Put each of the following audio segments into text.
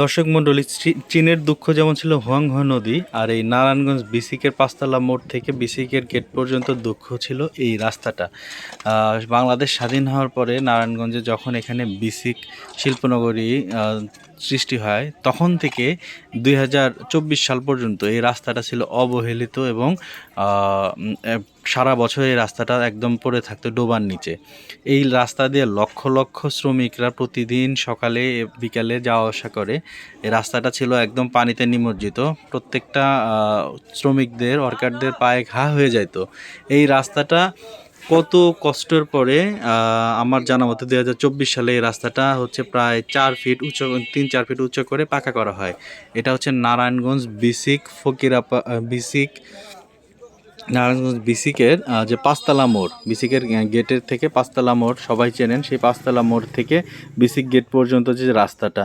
দর্শক মণ্ডলী চীনের দুঃখ যেমন ছিল হুয়াংহ নদী আর এই নারায়ণগঞ্জ বিসিকের পাঁচতলা মোড় থেকে বিসিকের গেট পর্যন্ত দুঃখ ছিল এই রাস্তাটা। বাংলাদেশ স্বাধীন হওয়ার পরে নারায়ণগঞ্জে যখন এখানে বিসিক শিল্পনগরী সৃষ্টি হয়, তখন থেকে দুই হাজার চব্বিশ সাল পর্যন্ত এই রাস্তাটা ছিল অবহেলিত এবং সারা বছর এই রাস্তাটা একদম পড়ে থাকতো ডোবার নিচে। এই রাস্তা দিয়ে লক্ষ লক্ষ শ্রমিকরা প্রতিদিন সকালে বিকালে যাওয়া আসা করে। এই রাস্তাটা ছিল একদম পানিতে নিমজ্জিত। প্রত্যেকটা শ্রমিকদের ওয়ার্কারদের পায়ে ঘা হয়ে যেত এই রাস্তাটা কত কষ্টের পরে আমার জানা মতো দু হাজার চব্বিশ সালে এই রাস্তাটা হচ্ছে প্রায় চার ফিট উঁচু, তিন চার ফিট উঁচু করে পাকা করা হয়। এটা হচ্ছে নারায়ণগঞ্জ বিসিক ফকিরাপা বিসিক নারায়ণগঞ্জ বিসিকের যে পাঁচতলা মোড়, বিসিকের গেটের থেকে পাঁচতলা মোড়, সবাই চেনেন, সেই পাঁচতলা মোড় থেকে বিসিক গেট পর্যন্ত যে রাস্তাটা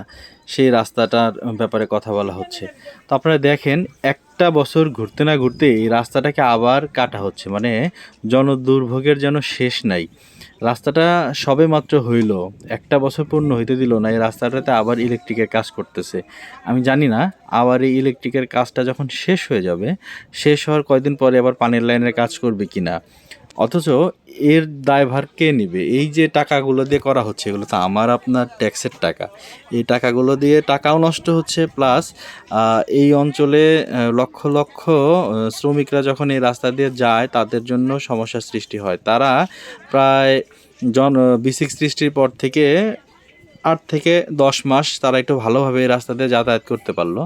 সেই রাস্তাটার ব্যাপারে কথা বলা হচ্ছে। তো আপনারা দেখেন, একটা বছর ঘুরতে না ঘুরতে এই রাস্তাটাকে আবার কাটা হচ্ছে। মানে জনদুর্ভোগের যেন শেষ নাই। রাস্তাটা সবে মাত্র হইল, একটা বছর পূর্ণ হইতে দিল না, এই রাস্তাটাতে আবার ইলেকট্রিকের কাজ করতেছে। আমি জানি না, আবার এই ইলেকট্রিকের কাজটা যখন শেষ হয়ে যাবে, শেষ হওয়ার কয়দিন পরে আবার পানির লাইনের কাজ করবে কিনা? অথচ এর দায়ভার কে নেবে? এই যে টাকাগুলো দিয়ে করা হচ্ছে, এগুলো তো আমার আপনার ট্যাক্সের টাকা। এই টাকাগুলো দিয়ে টাকাও নষ্ট হচ্ছে, প্লাস এই অঞ্চলে লক্ষ লক্ষ শ্রমিকরা যখন এই রাস্তা দিয়ে যায়, তাদের জন্য সমস্যার সৃষ্টি হয়। তারা প্রায় জন বিসিক সৃষ্টির পর থেকে আট থেকে দশ মাস তারা একটু ভালোভাবে এই রাস্তা দিয়ে যাতায়াত করতে পারল।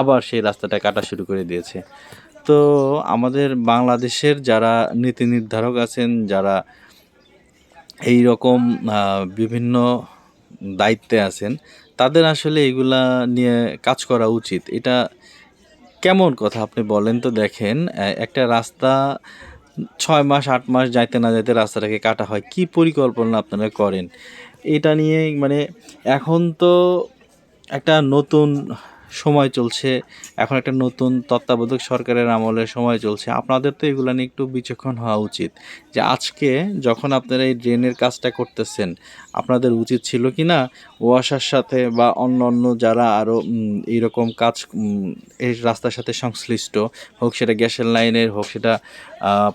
আবার সেই রাস্তাটা কাটা শুরু করে দিয়েছে। তো আমাদের বাংলাদেশের যারা নীতি নির্ধারক আছেন, যারা এই রকম বিভিন্ন দায়িত্বে আছেন, তাদের আসলে এগুলা নিয়ে কাজ করা উচিত। এটা কেমন কথা আপনি বলেন তো দেখেন একটা রাস্তা ছয় মাস, আট মাস যাইতে না যাইতে রাস্তাটাকে কাটা হয়। কি পরিকল্পনা আপনারা করেন? এটা নিয়ে মানে এখন তো একটা নতুন সময় চলছে। এখন একটা নতুন তত্ত্বাবধায়ক সরকারের আমলের সময় চলছে। আপনাদের তো এগুলো নিয়ে একটু বিচক্ষণ হওয়া উচিত। যে আজকে যখন আপনারা এই ড্রেনের কাজটা করতেছেন, আপনাদের উচিত ছিল কি না ওয়াসার সাথে বা অন্য অন্য যারা আরও এইরকম কাজ এই রাস্তার সাথে সংশ্লিষ্ট, হোক সেটা গ্যাসের লাইনের, হোক সেটা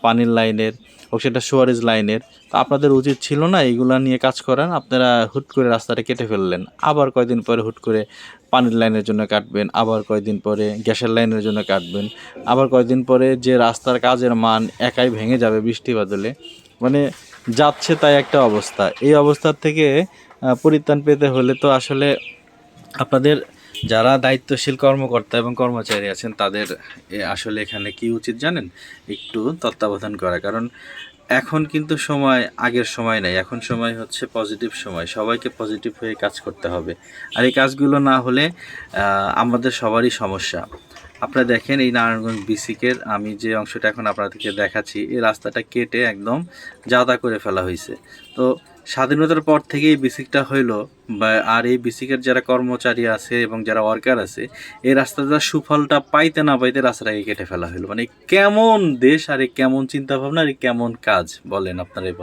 পানির লাইনের হোক সেটা সুয়ারেজ লাইনের। তো আপনাদের উচিত ছিল না এইগুলা নিয়ে কাজ করান আপনারা হুট করে রাস্তাটা কেটে ফেললেন। আবার কয়দিন পরে হুট করে পানির লাইনের জন্য কাটবেন, আবার কয়দিন পরে গ্যাসের লাইনের জন্য কাটবেন, আবার কয়দিন পরে যে রাস্তার কাজের মান একাই ভেঙে যাবে বৃষ্টি বাদলে। মানে যাচ্ছে তাই একটা অবস্থা। এই অবস্থার থেকে পরিত্রাণ পেতে হলে তো আসলে আপনাদের যারা দায়িত্বশীল কর্মকর্তা এবং কর্মচারী আছেন, তাদের আসলে এখানে কি উচিত জানেন? একটু তত্ত্বাবধান করা। কারণ এখন কিন্তু সময়, আগের সময় নাই। এখন সময় হচ্ছে পজিটিভ সময়। সবাইকে পজিটিভ হয়ে কাজ করতে হবে। আর এই কাজগুলো না হলে আমাদের সবারই সমস্যা। আপনারা দেখেন এই নারায়ণগঞ্জ বিসিকের আমি যে অংশটা এখন আপনাদেরকে দেখাচ্ছি, এই রাস্তাটা কেটে একদম জাদা করে ফেলা হয়েছে তো স্বাধীনতার পর থেকে এই বিসিকটা হইল, বা আর এই বিসিকের যারা কর্মচারী আছে এবং যারা ওয়ার্কার আছে, এই রাস্তাটা সুফলটা পাইতে না পাইতে রাস্তাটাকে কেটে ফেলা হলো মানে কেমন দেশ আর কেমন চিন্তা ভাবনা আর এই কেমন কাজ বলেন আপনারাই বলেন